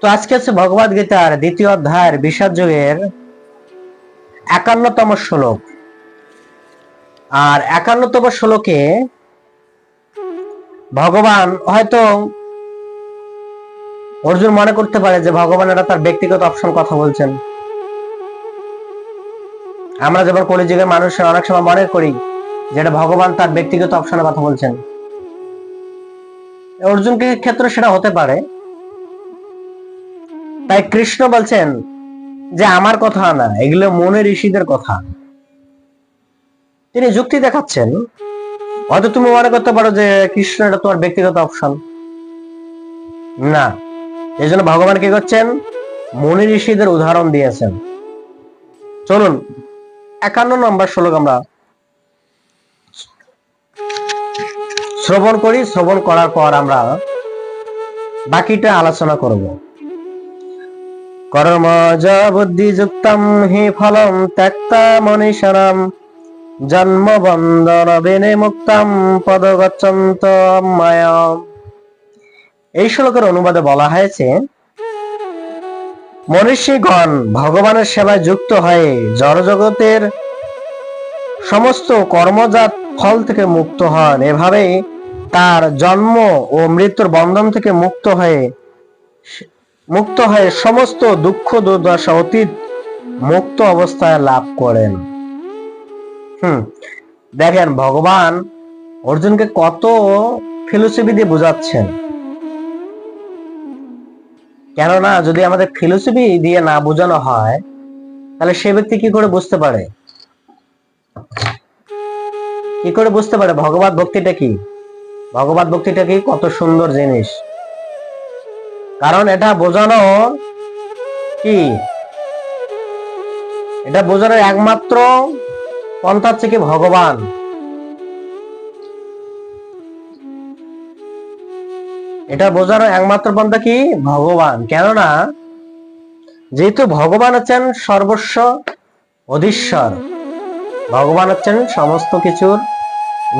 তো আজকে হচ্ছে ভগবদ গীতার দ্বিতীয় অধ্যায়ের বিষাদ যুগের একান্নতম শ্লোক। আর একান্নতম শ্লোকে ভগবান হয়তো অর্জুন মনে করতে পারে যে ভগবান এটা তার ব্যক্তিগত অপশন কথা বলছেন। আমরা যেমন কলিযুগের মানুষের অনেক সময় মনে করি যেটা ভগবান তার ব্যক্তিগত অপশনের কথা বলছেন। অর্জুনকে ক্ষেত্রে সেটা হতে পারে। তাই কৃষ্ণ বলছেন যে আমার কথা না, এগুলো মনের ঋষিদের কথা। তিনি যুক্তি দেখাচ্ছেন, হয়তো তুমি মনে করতে পারো যে কৃষ্ণ এটা তোমার ব্যক্তিগত অপশন। না, এই জন্য ভগবান কি করছেন? মনি ঋষিদের উদাহরণ দিয়েছেন। চলুন, একান্ন নম্বর শ্লোক আমরা শ্রবণ করি। শ্রবণ করার পর আমরা বাকিটা আলোচনা করব। কর্ম য বুদ্ধি যুক্তম হি ফলম ত্যক্তা মনীষণম জন্ম বন্দন বেনে মুক্তম পদ গচ্ছন্ত মায়া এই শ্লোকের অনুবাদে বলা হয়েছে, মনীষীগণ ভগবানের সেবায় যুক্ত হয়ে জড়জগতের সমস্ত কর্মজাত ফল থেকে মুক্ত হন। এভাবে তার জন্ম ও মৃত্যুর বন্ধন থেকে মুক্ত হয়ে মুক্ত হয়ে সমস্ত দুঃখ দুর্দশা অতীত মুক্ত অবস্থায় লাভ করেন। হুম, দেখেন, ভগবান অর্জুনকে কত ফিলোসফি দিয়ে বোঝাচ্ছেন। কেননা, যদি আমাদের ফিলোসফি দিয়ে না বোঝানো হয়, তাহলে সে ব্যক্তি কি করে বুঝতে পারে? কি করে বুঝতে পারে? ভগবত ভক্তিটা কি? ভগবত ভক্তিটা কি? কত সুন্দর জিনিস। কারণ এটা বোঝানো কি? এটা বোঝানো একমাত্র পন্থা হচ্ছে কি ভগবান। এটা বোঝানোর একমাত্র পন্থা কি? ভগবান। কেননা যেহেতু ভগবান হচ্ছেন সর্বস্ব অধীশ্বর, ভগবান হচ্ছেন সমস্ত কিছুর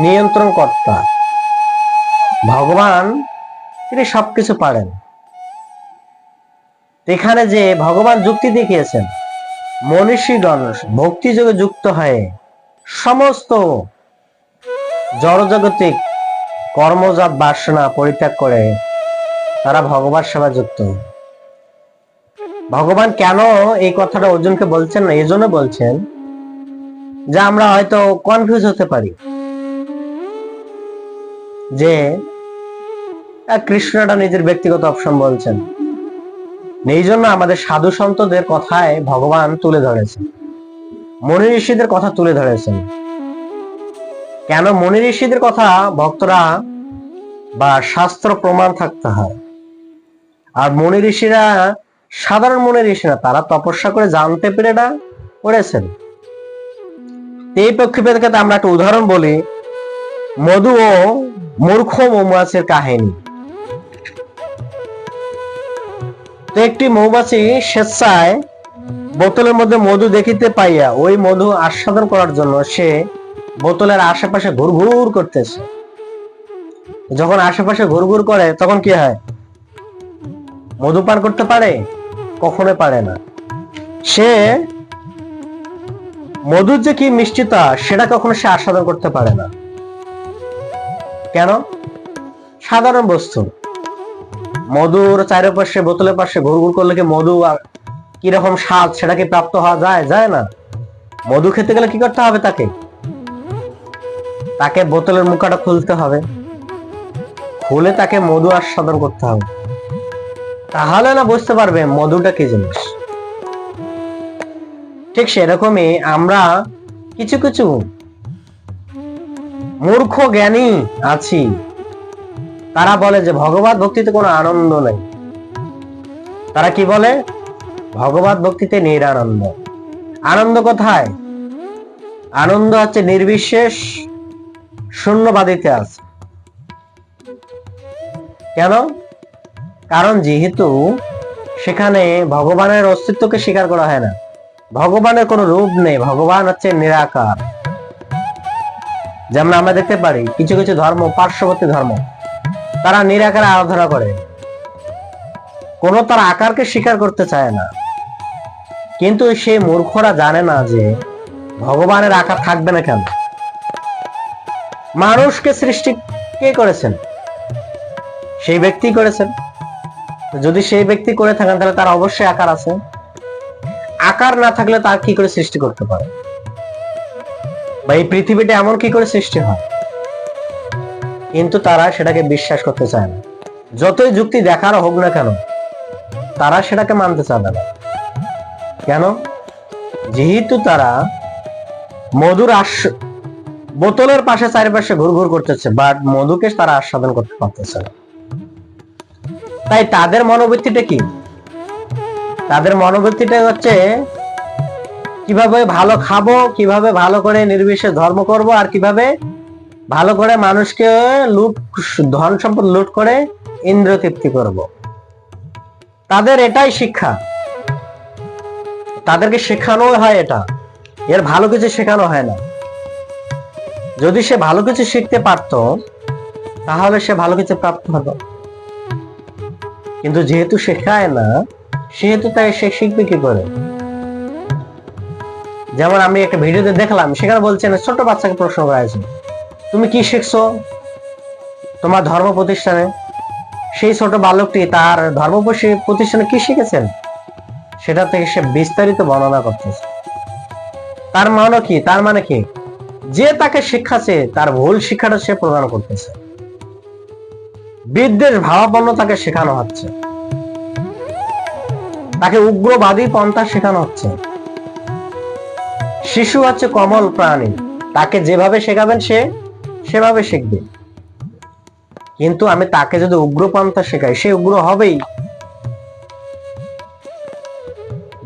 নিয়ন্ত্রণ কর্তা ভগবান তিনি সবকিছু পারেন। এখানে যে ভগবান যুক্তি দেখিয়েছেন মনীষীগণ ভক্তি যোগে যুক্ত হয়ে সমস্ত জড়জগতিক কর্মজাত বাসনা পরিত্যাগ করে তারা ভগবান সেবা যুক্ত। ভগবান কেন এই কথাটা অর্জুনকে বলছেন না? এই জন্য বলছেন যে আমরা হয়তো কনফিউজ হতে পারি। যে কৃষ্ণটা নিজের ব্যক্তিগত অপশন বলছেন। এই জন্য আমাদের সাধু সন্তদের কথায় ভগবান তুলে ধরেছেন। মনি ঋষিদের কথা তুলে ধরেছেন। কেন মনি ঋষিদের কথা ভক্তরা বা শাস্ত্র প্রমাণ থাকতে হয়। আর মনি ঋষিরা সাধারণ মনি ঋষি না, তারা তপস্যা করে জানতে পেরে না করেছেন। এই পক্ষিপেদকে আমরা একটা উদাহরণ বলি, মধু ও মূর্খ মৌমাছির কাহিনী। একটি মৌমাছি স্বেচ্ছায় বোতলের মধ্যে মধু দেখিতে পাইয়া ওই মধু আস্বাদন করার জন্য সে বোতলের আশেপাশে ঘুরঘুর করতেছে। যখন আশেপাশে ঘুরঘুর করে, তখন কি হয়? মধু পান করতে পারে? কখনো পারে না। সে মধুর যে কি মিষ্টিতা, সেটা কখনো সে আস্বাদন করতে পারে না। কেন? সাধারণ বস্তু। মধুর চারিপাশে, বোতলের পাশে ঘুরঘুর করলে কি মধু আর কীরকম স্বাদ? সেটা কি প্রাপ্ত হওয়া যায়? যায় না? মধু খেতে গেলে কি করতে হবে তাকে? তাকে বোতলের মুখাটা খুলতে হবে। খুলে তাকে মধু আস্বাদন করতে হবে। তাহলে না বুঝতে পারবে মধুটা কি জিনিস। ঠিক সেরকমই আমরা কিছু কিছু মূর্খ জ্ঞানী আছি। তারা বলে যে ভগবত ভক্তিতে কোনো আনন্দ নেই। তারা কি বলে? ভগবত ভক্তিতে নিরানন্দ। আনন্দ কোথায়? আনন্দ হচ্ছে নির্বিশেষ শূন্যবাদিতে আছে। কেন? কারণ যেহেতু সেখানে ভগবানের অস্তিত্বকে স্বীকার করা হয় না। ভগবানের কোনো রূপ নেই। ভগবান হচ্ছে নিরাকার। যেমন আমরা দেখতে পারি, কিছু কিছু ধর্ম, পার্শ্ববর্তী ধর্ম। তারা নিরাকারে আরাধনা করে। কোনো তার আকারকে স্বীকার করতে চায় না। কিন্তু সেই মূর্খরা জানে না যে ভগবানের আকার থাকবে না কেন। মানুষকে সৃষ্টি কে করেছেন? সেই ব্যক্তি করেছেন। যদি সেই ব্যক্তি করে থাকেন, তাহলে তার অবশ্যই আকার আছে। আকার না থাকলে তার কি করে সৃষ্টি করতে পারে? বা এই পৃথিবীটা এমন কি করে সৃষ্টি হয়? কিন্তু তারা সেটাকে বিশ্বাস করতে চায় না। যতই যুক্তি দেখার হোক না কেন, তারা সেটাকে মানতে চাবে না। কেন? যেহেতু তারা মধুর আস বোতলের পাশে চারিপাশে ঘুরঘুর করতেছে বাট মধুকে তারা আস্বাদন করতে পারতেছে না। তাই তাদের মনোবৃত্তিটা কি? তাদের মনোবৃত্তিটা হচ্ছে, কীভাবে ভালো খাব, কীভাবে ভালো করে নির্বিশেষ ধর্ম করব, আর কীভাবে ভালো করে মানুষকে লুট, ধন সম্পদ লুট করে ইন্দ্র তৃপ্তি করব। তাদের এটাই শিক্ষা। তাদেরকে শেখানো হয় এটা। এর ভালো কিছু শেখানো হয় না। যদি সে ভালো কিছু শিখতে পারত, তাহলে সে ভালো কিছু প্রাপ্ত হতো। কিন্তু যেহেতু শেখায় না, সেহেতু তাই সে শিখবে কি করে? যেমন আমি একটা ভিডিওতে দেখলাম, সেখানে বলছেন ছোট বাচ্চাকে প্রশ্ন করা হয়েছে। তুমি কি শিখছো? তোমার ধর্ম প্রতিষ্ঠানে? সেই ছোট বালকটি তার ধর্ম প্রতিষ্ঠানে কি শিখেছেন? সেটা থেকে সে বিস্তারিত বর্ণনা করতেছে। তার মানে কি? তার মানে কি? যে তাকে শিক্ষাছে তার ভুল শিক্ষাটা সে প্রদান করতেছে। বিদ্বেষ ভাবাপন্ন তাকে শেখানো হচ্ছে। তাকে উগ্রবাদী পন্থা শেখানো হচ্ছে। শিশু হচ্ছে কমল প্রাণী। তাকে যেভাবে শেখাবেন সে সেভাবে শিখবে। কিন্তু আমি তাকে যদি উগ্রপন্থা শেখাই, সে উগ্র হবেই।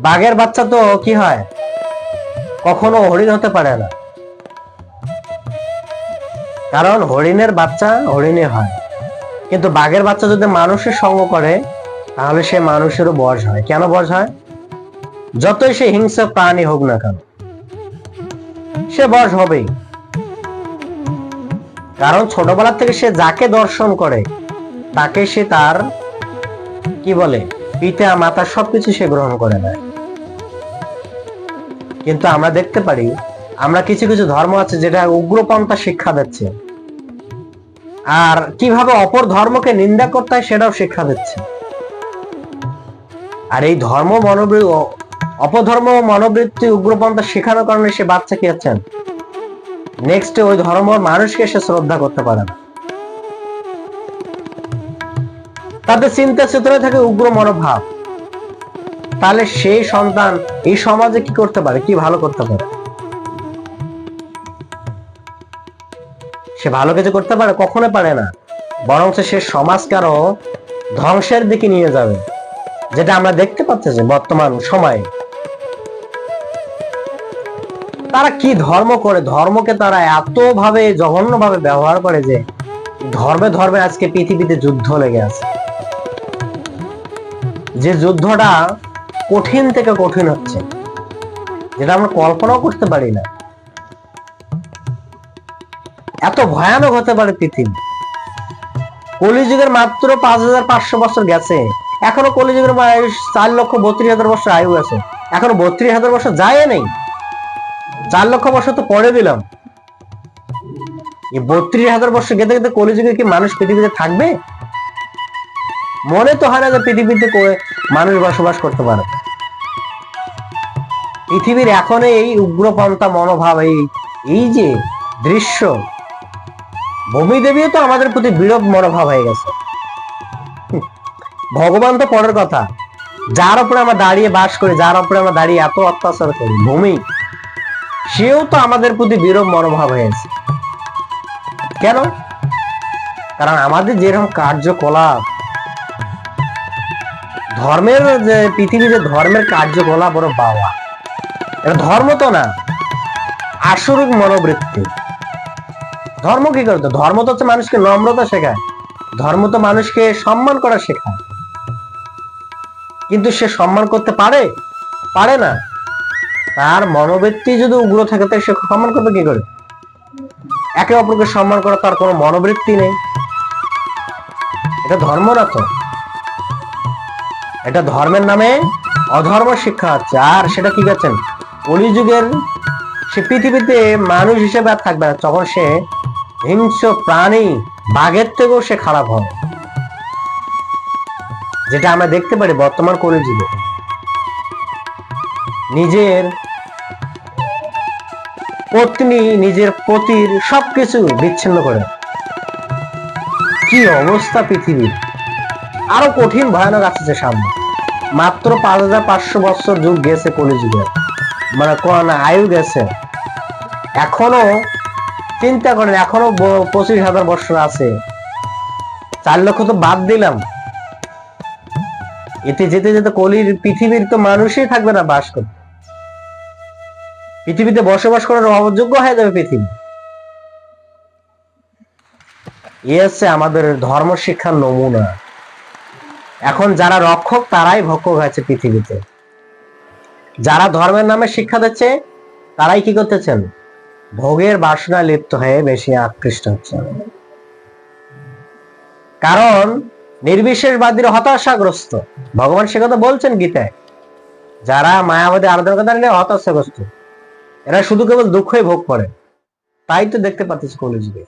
বাঘের বাচ্চা তো কি হয়? কখনো হরিণ হতে পারে না। কারণ হরিণের বাচ্চা হরিণে হয়। কিন্তু বাঘের বাচ্চা যদি মানুষের সঙ্গ করে, তাহলে সে মানুষেরও বশ হয়। কেন বশ হয়? যতই সে হিংস্র প্রাণী হোক না কেন, সে বশ হবেই। কারণ ছোটবেলা থেকে সে যাকে দর্শন করে, তাকে সে তার, কি বলে, পিতা, মাতা সবকিছু সে গ্রহণ করে নেয়। কিন্তু আমরা দেখতে পারি, আমরা কিছু কিছু ধর্ম আছে যেটা উগ্রপন্থা শিক্ষা দিচ্ছে। আর কীভাবে অপর ধর্মকে নিন্দা করতে হয় সেটাও শিক্ষা দিচ্ছে। আর এই ধর্ম মনোবৃত্তি অপধর্ম মনোবৃত্তি উগ্রপন্থা শেখানোর কারণে সে বাচ্চা কি হচ্ছেন? নেক্সট ওই ধর্ম মানুষকে সে শ্রদ্ধা করতে পারে না। তাদের চিন্তা চেতনা থাকে উগ্র মনোভাব। তাহলে সেই সন্তান এই সমাজে কি করতে পারে? কি ভালো করতে পারে? সে ভালো কিছু করতে পারে? কখনো পারে না। বরং সে সমাজকে আরও ধ্বংসের দিকে নিয়ে যাবে। যেটা আমরা দেখতে পাচ্ছি বর্তমান সময়ে। তারা কি ধর্ম করে? ধর্মকে তারা এত ভাবে জঘন্য ভাবে ব্যবহার করে যে ধর্মে ধর্মে আজকে পৃথিবীতে যুদ্ধ লেগে আছে। যে যুদ্ধটা কঠিন থেকে কঠিন হচ্ছে, যেটা আমরা কল্পনাও করতে পারি না। এত ভয়ানক হতে পারে পৃথিবী। কলিযুগের মাত্র পাঁচ হাজার পাঁচশো বছর গেছে। এখনও কলিযুগের চার লক্ষ বত্রিশ হাজার বছর আয়ু আছে। এখনও বত্রিশ হাজার বছর যায় নেই। চার লক্ষ বছর তো পরে দিলাম। বত্রিশ হাজার বছর গেতে গেতে কলিযুগে কি মানুষ পৃথিবীতে থাকবে? মনে তো হয় না পৃথিবীতে মানুষ বসবাস করতে পারে। পৃথিবীর এখন এই উগ্রপন্থা মনোভাব, এই এই যে দৃশ্য, ভূমি দেবীও তো আমাদের প্রতি বিরূপ মনোভাব হয়ে গেছে। ভগবান তো পরের কথা। যার উপরে আমরা দাঁড়িয়ে বাস করি, যার উপরে আমরা দাঁড়িয়ে এত অত্যাচার করি, ভূমি। সেও তো আমাদের প্রতি বিরূপ মনোভাব হয়েছে। কেন? কারণ আমাদের যেরকম কার্যকলাপ, ধর্মের যে পৃথিবীতে ধর্মের কার্যকলাপ বড় বাবা। এটা ধর্ম তো না, আসরিক মনোবৃত্তি। ধর্ম কি করতো ধর্ম তো হচ্ছে মানুষকে নম্রতা শেখায়। ধর্ম তো মানুষকে সম্মান করা শেখায়। কিন্তু সে সম্মান করতে পারে? পারে না। তার মনোবৃত্তি যদি উগ্র থাকে, তাহলে সে সম্মান করবে কি করে? একে অপরকে সম্মান করা তার কোনো মনোবৃত্তি নেই। এটা ধর্ম না তো। এটা ধর্মের নামে অধর্ম শিক্ষা হচ্ছে আর সেটা কি করছেন? কলিযুগের সে পৃথিবীতে মানুষ হিসেবে আর থাকবে না। তখন সে হিংস্র প্রাণী বাঘের থেকেও সে খারাপ হবে যেটা আমরা দেখতে পারি বর্তমান কলিযুগে নিজের পত্নী নিজের পতির সবকিছু বিচ্ছিন্ন করে। কি অবস্থা পৃথিবীর? আরও কঠিন ভয়ানক আসছে সামনে। মাত্র পাঁচ হাজার পাঁচশো বছর যুগ গেছে কলিযুগে মানে কোন আয়ু গেছে? এখনও চিন্তা করেন, এখনও পঁচিশ হাজার বছর আছে। চার লক্ষ তো বাদ দিলাম। এতে যেতে যেতে কলির পৃথিবীর তো মানুষই থাকবে না বাস করতে। পৃথিবীতে বসবাস করার অযোগ্য হয়ে যাবে পৃথিবী। এ হচ্ছে আমাদের ধর্ম শিক্ষার নমুনা। এখন যারা রক্ষক, তারাই ভক্ষক হয়েছে পৃথিবীতে। যারা ধর্মের নামে শিক্ষা দিচ্ছে, তারাই কি করতেছেন? ভোগের বাসনা লিপ্ত হয়ে বেশি আকৃষ্ট হচ্ছে কারণ নির্বিশেষবাদীর হতাশাগ্রস্ত। ভগবান সে কথা বলছেন গীতায়। যারা মায়াবাদী আরাধনা নিয়ে হতাশাগ্রস্ত। এরা শুধু কেবল দুঃখই ভোগ করে। তাই তো দেখতে পাচ্ছি কলিযুগে